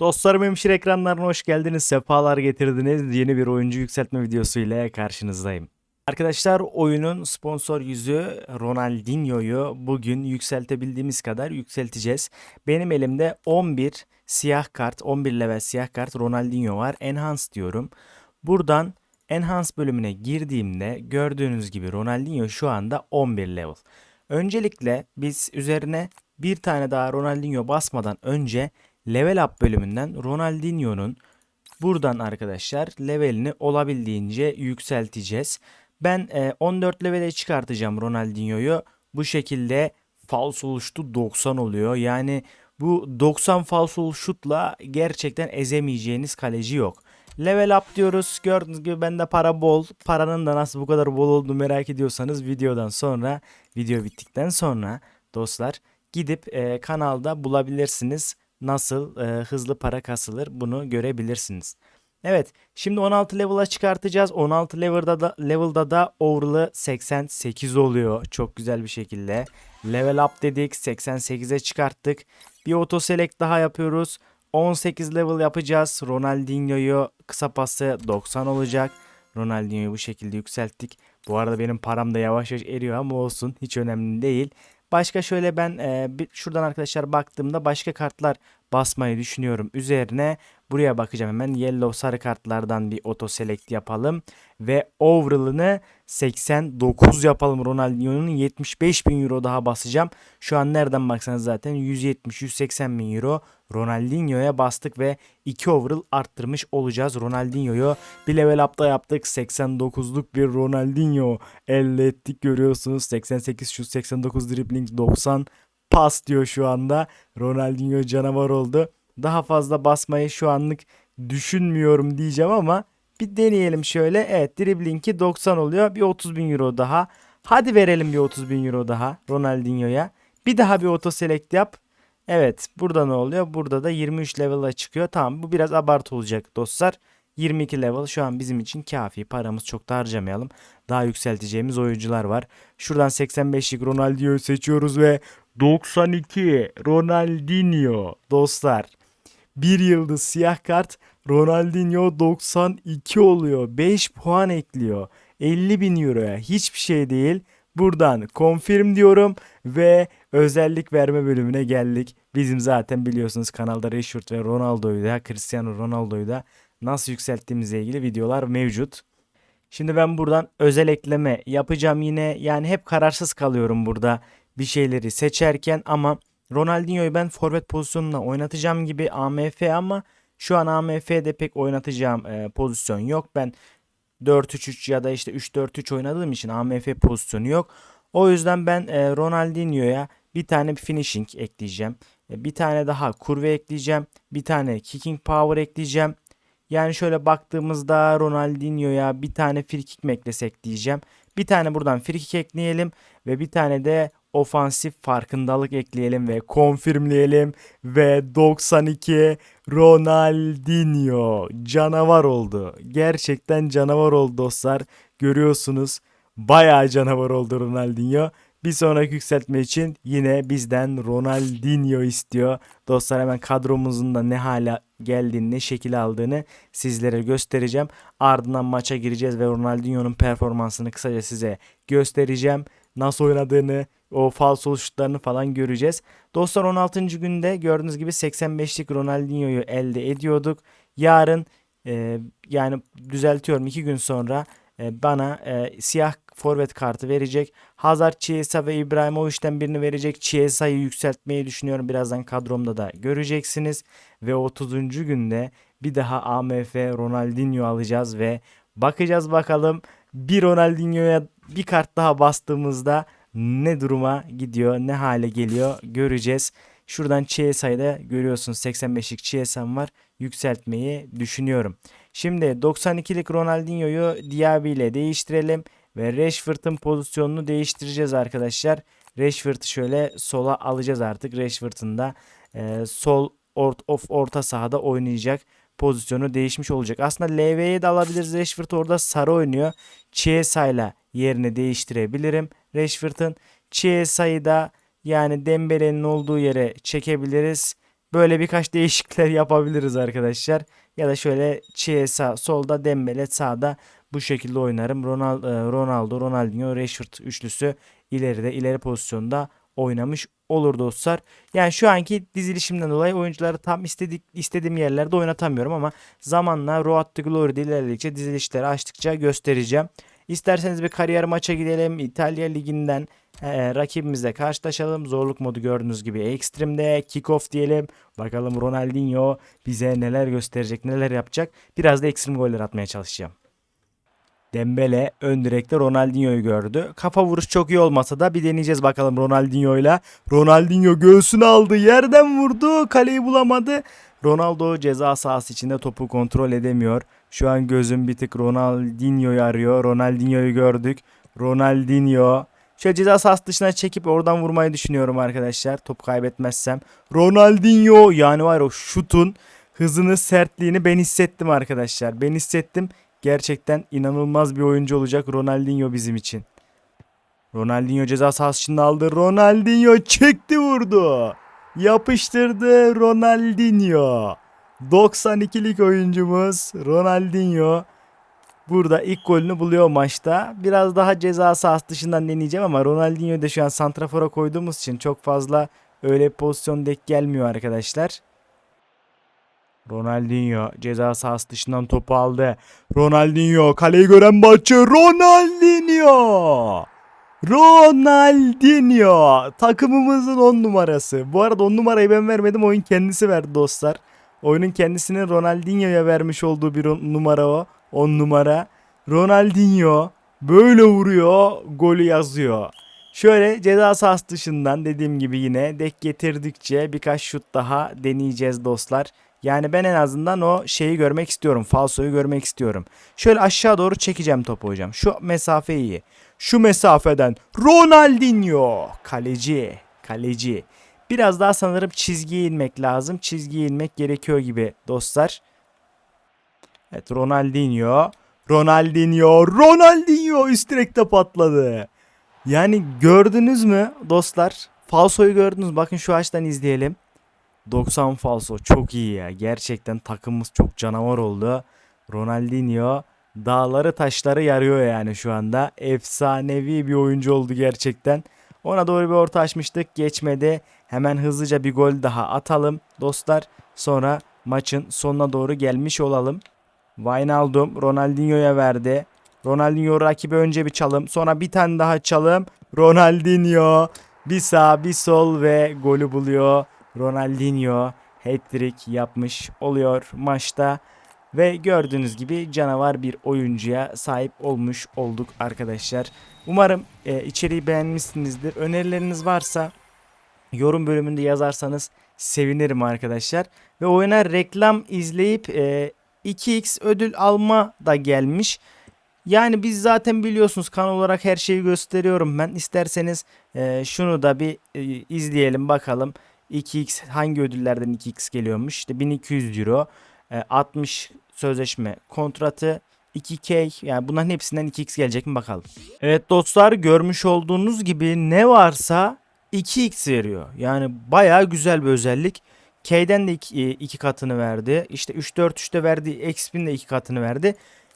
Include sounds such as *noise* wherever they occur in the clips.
Dostlarım hemşire ekranlarına hoş geldiniz. Sefalar getirdiniz. Yeni bir oyuncu yükseltme videosu ile karşınızdayım. Arkadaşlar oyunun sponsor yüzü Ronaldinho'yu bugün yükseltebildiğimiz kadar yükselteceğiz. Benim elimde 11 siyah kart, 11 level siyah kart Ronaldinho var. Enhance diyorum. Buradan Enhance bölümüne girdiğimde gördüğünüz gibi Ronaldinho şu anda 11 level. Öncelikle biz üzerine bir tane daha Ronaldinho basmadan önce level up bölümünden Ronaldinho'nun buradan arkadaşlar levelini olabildiğince yükselteceğiz. Ben e, 14 levele çıkartacağım Ronaldinho'yu. Bu şekilde falsolu şutu 90 oluyor. Yani bu 90 falsolu şutla gerçekten ezemeyeceğiniz kaleci yok. Level up diyoruz. Gördüğünüz gibi bende para bol. Paranın da nasıl bu kadar bol olduğunu merak ediyorsanız videodan sonra, video bittikten sonra dostlar gidip e, kanalda bulabilirsiniz. Nasıl e, hızlı para kasılır bunu görebilirsiniz. Evet, şimdi 16 level'a çıkartacağız. 16 level'da da level'da da overall'ı 88 oluyor. Çok güzel bir şekilde. Level up dedik, 88'e çıkarttık. Bir auto select daha yapıyoruz. 18 level yapacağız. Ronaldinho'yu kısa pası 90 olacak. Ronaldinho'yu bu şekilde yükselttik. Bu arada benim param da yavaş yavaş eriyor ama olsun. Hiç önemli değil. Başka şöyle ben e, şuradan arkadaşlar baktığımda başka kartlar basmayı düşünüyorum. Üzerine buraya bakacağım hemen. Yellow sarı kartlardan bir auto select yapalım. Ve overall'ını 89 yapalım Ronaldinho'nun 75 bin euro daha basacağım. Şu an nereden baksanız zaten 170-180 bin euro Ronaldinho'ya bastık ve 2 overall arttırmış olacağız. Ronaldinho'yu bir level up'ta yaptık. 89'luk bir Ronaldinho elde ettik görüyorsunuz. 88 şut 89 dribbling 90 pas diyor şu anda. Ronaldinho canavar oldu. Daha fazla basmayı şu anlık düşünmüyorum diyeceğim ama bir deneyelim şöyle. Evet dribling'i 90 oluyor. Bir 30 bin euro daha. Hadi verelim bir 30 bin euro daha Ronaldinho'ya. Bir daha bir auto select yap. Evet burada ne oluyor? Burada da 23 level'a çıkıyor. Tamam bu biraz abartı olacak dostlar. 22 level şu an bizim için kafi. Paramız çok da harcamayalım. Daha yükselteceğimiz oyuncular var. Şuradan 85'lik Ronaldinho'yu seçiyoruz ve 92 Ronaldinho dostlar. Bir yıldız siyah kart Ronaldinho 92 oluyor. 5 puan ekliyor. 50 bin euroya hiçbir şey değil. Buradan confirm diyorum ve özellik verme bölümüne geldik. Bizim zaten biliyorsunuz kanalda Rashford ve Ronaldo'yu da Cristiano Ronaldo'yu da nasıl yükselttiğimizle ilgili videolar mevcut. Şimdi ben buradan özel ekleme yapacağım yine. Yani hep kararsız kalıyorum burada bir şeyleri seçerken ama Ronaldinho'yu ben forvet pozisyonuna oynatacağım gibi AMF ama şu an AMF'de pek oynatacağım e, pozisyon yok. Ben 4-3-3 ya da işte 3-4-3 oynadığım için AMF pozisyonu yok. O yüzden ben e, Ronaldinho'ya bir tane finishing ekleyeceğim. E, bir tane daha kurve ekleyeceğim. Bir tane kicking power ekleyeceğim. Yani şöyle baktığımızda Ronaldinho'ya bir tane free kick mi eklesek diyeceğim. Bir tane buradan free kick ekleyelim ve bir tane de ofansif farkındalık ekleyelim ve konfirmleyelim ve 92 Ronaldinho canavar oldu. Gerçekten canavar oldu dostlar. Görüyorsunuz bayağı canavar oldu Ronaldinho. Bir sonraki yükseltme için yine bizden Ronaldinho istiyor. Dostlar hemen kadromuzun da ne hale geldiğini, ne şekil aldığını sizlere göstereceğim. Ardından maça gireceğiz ve Ronaldinho'nun performansını kısaca size göstereceğim. Nasıl oynadığını, o falso şutlarını falan göreceğiz. Dostlar 16. günde gördüğünüz gibi 85'lik Ronaldinho'yu elde ediyorduk. Yarın e, yani düzeltiyorum 2 gün sonra e, bana e, siyah forvet kartı verecek. Hazard, Chiesa ve İbrahimovic'den birini verecek. Chiesa'yı yükseltmeyi düşünüyorum. Birazdan kadromda da göreceksiniz. Ve 30. günde bir daha AMF Ronaldinho alacağız ve bakacağız bakalım bir Ronaldinho'ya bir kart daha bastığımızda ne duruma gidiyor, ne hale geliyor göreceğiz. Şuradan Chiesa'yı da görüyorsunuz 85'lik Chiesa'm var. Yükseltmeyi düşünüyorum. Şimdi 92'lik Ronaldinho'yu Diaby ile değiştirelim ve Rashford'un pozisyonunu değiştireceğiz arkadaşlar. Rashford'u şöyle sola alacağız artık. Rashford'un da e, sol ort of orta sahada oynayacak pozisyonu değişmiş olacak. Aslında LV'ye de alabiliriz. Rashford orada sarı oynuyor. Chiesa ile yerini değiştirebilirim. Rashford'un Chiesa'yı da yani Dembele'nin olduğu yere çekebiliriz. Böyle birkaç *laughs* değişiklikler yapabiliriz arkadaşlar. Ya da şöyle Chiesa solda Dembele sağda bu şekilde oynarım. Ronaldo, Ronaldo, Ronaldinho, Rashford üçlüsü ileride ileri pozisyonda oynamış olur dostlar. Yani şu anki dizilişimden dolayı oyuncuları tam istedik istediğim yerlerde oynatamıyorum ama zamanla Road to Glory'de ilerledikçe dizilişleri açtıkça göstereceğim. İsterseniz bir kariyer maça gidelim. İtalya Ligi'nden e, rakibimizle karşılaşalım. Zorluk modu gördüğünüz gibi Extreme'de kick-off diyelim. Bakalım Ronaldinho bize neler gösterecek, neler yapacak. Biraz da ekstrem goller atmaya çalışacağım. Dembele ön direkte Ronaldinho'yu gördü. Kafa vuruş çok iyi olmasa da bir deneyeceğiz bakalım Ronaldinho'yla. Ronaldinho göğsünü aldı. Yerden vurdu. Kaleyi bulamadı. Ronaldo ceza sahası içinde topu kontrol edemiyor. Şu an gözüm bir tık Ronaldinho'yu arıyor. Ronaldinho'yu gördük. Ronaldinho. Şöyle ceza sahası dışına çekip oradan vurmayı düşünüyorum arkadaşlar. Top kaybetmezsem. Ronaldinho yani var o şutun hızını sertliğini ben hissettim arkadaşlar. Ben hissettim. Gerçekten inanılmaz bir oyuncu olacak Ronaldinho bizim için. Ronaldinho ceza sahası içinde aldı. Ronaldinho çekti vurdu. Yapıştırdı Ronaldinho. 92'lik oyuncumuz Ronaldinho. Burada ilk golünü buluyor maçta. Biraz daha ceza sahası dışından deneyeceğim ama Ronaldinho'yu da şu an santrafora koyduğumuz için çok fazla öyle pozisyon denk gelmiyor arkadaşlar. Ronaldinho ceza sahası dışından topu aldı. Ronaldinho kaleyi gören maçı Ronaldinho. Ronaldinho takımımızın 10 numarası. Bu arada 10 numarayı ben vermedim oyun kendisi verdi dostlar. Oyunun kendisinin Ronaldinho'ya vermiş olduğu bir numara o. 10 numara. Ronaldinho böyle vuruyor golü yazıyor. Şöyle ceza sahası dışından dediğim gibi yine dek getirdikçe birkaç şut daha deneyeceğiz dostlar. Yani ben en azından o şeyi görmek istiyorum. Falsoyu görmek istiyorum. Şöyle aşağı doğru çekeceğim topu hocam. Şu mesafe iyi. Şu mesafeden Ronaldinho. Kaleci. Kaleci. Biraz daha sanırım çizgiye inmek lazım. Çizgiye inmek gerekiyor gibi dostlar. Evet Ronaldinho. Ronaldinho. Ronaldinho üst direkte patladı. Yani gördünüz mü dostlar? Falsoyu gördünüz. Bakın şu açıdan izleyelim. 90 falso çok iyi ya. Gerçekten takımımız çok canavar oldu. Ronaldinho dağları taşları yarıyor yani şu anda. Efsanevi bir oyuncu oldu gerçekten. Ona doğru bir orta açmıştık. Geçmedi. Hemen hızlıca bir gol daha atalım dostlar. Sonra maçın sonuna doğru gelmiş olalım. Wijnaldum Ronaldinho'ya verdi. Ronaldinho rakibi önce bir çalım. Sonra bir tane daha çalım. Ronaldinho bir sağ bir sol ve golü buluyor. Ronaldinho hat-trick yapmış oluyor maçta. Ve gördüğünüz gibi canavar bir oyuncuya sahip olmuş olduk arkadaşlar. Umarım e, içeriği beğenmişsinizdir. Önerileriniz varsa yorum bölümünde yazarsanız sevinirim arkadaşlar. Ve oyuna reklam izleyip e, 2x ödül alma da gelmiş. Yani biz zaten biliyorsunuz kanal olarak her şeyi gösteriyorum ben. İsterseniz e, şunu da bir e, izleyelim bakalım. 2x hangi ödüllerden 2x geliyormuş? İşte 1200 euro, 60 sözleşme kontratı, 2K yani bunların hepsinden 2x gelecek mi bakalım. Evet dostlar görmüş olduğunuz gibi ne varsa 2x veriyor. Yani baya güzel bir özellik. K'den de 2 katını verdi. İşte 3-4-3'te verdiği XP'nin de 2 katını verdi.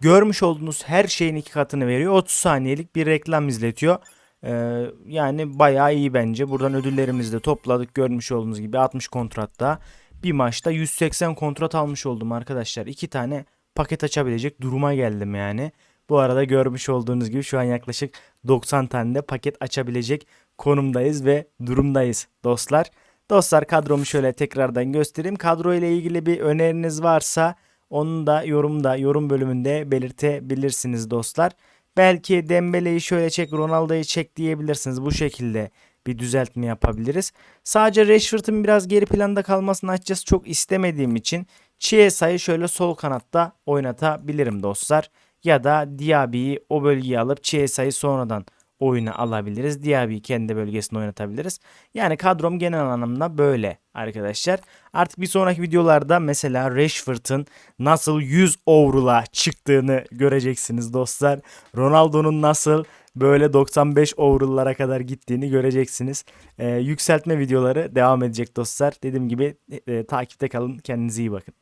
Görmüş olduğunuz her şeyin 2 katını veriyor. 30 saniyelik bir reklam izletiyor. Ee, yani bayağı iyi bence. Buradan ödüllerimizi de topladık. Görmüş olduğunuz gibi 60 kontratta. Bir maçta 180 kontrat almış oldum arkadaşlar. 2 tane paket açabilecek duruma geldim yani. Bu arada görmüş olduğunuz gibi şu an yaklaşık 90 tane de paket açabilecek konumdayız ve durumdayız dostlar. Dostlar kadromu şöyle tekrardan göstereyim. Kadro ile ilgili bir öneriniz varsa onu da yorumda, yorum bölümünde belirtebilirsiniz dostlar. Belki Dembele'yi şöyle çek, Ronaldo'yu çek diyebilirsiniz. Bu şekilde bir düzeltme yapabiliriz. Sadece Rashford'un biraz geri planda kalmasını açıkçası çok istemediğim için Chiesa'yı şöyle sol kanatta oynatabilirim dostlar. Ya da Diaby'i o bölgeye alıp Chiesa'yı sonradan oyuna alabiliriz. Diaby'i kendi bölgesinde oynatabiliriz. Yani kadrom genel anlamda böyle arkadaşlar. Artık bir sonraki videolarda mesela Rashford'ın nasıl 100 overall'a çıktığını göreceksiniz dostlar. Ronaldo'nun nasıl böyle 95 overall'lara kadar gittiğini göreceksiniz. Ee, yükseltme videoları devam edecek dostlar. Dediğim gibi e, e, takipte kalın. Kendinize iyi bakın.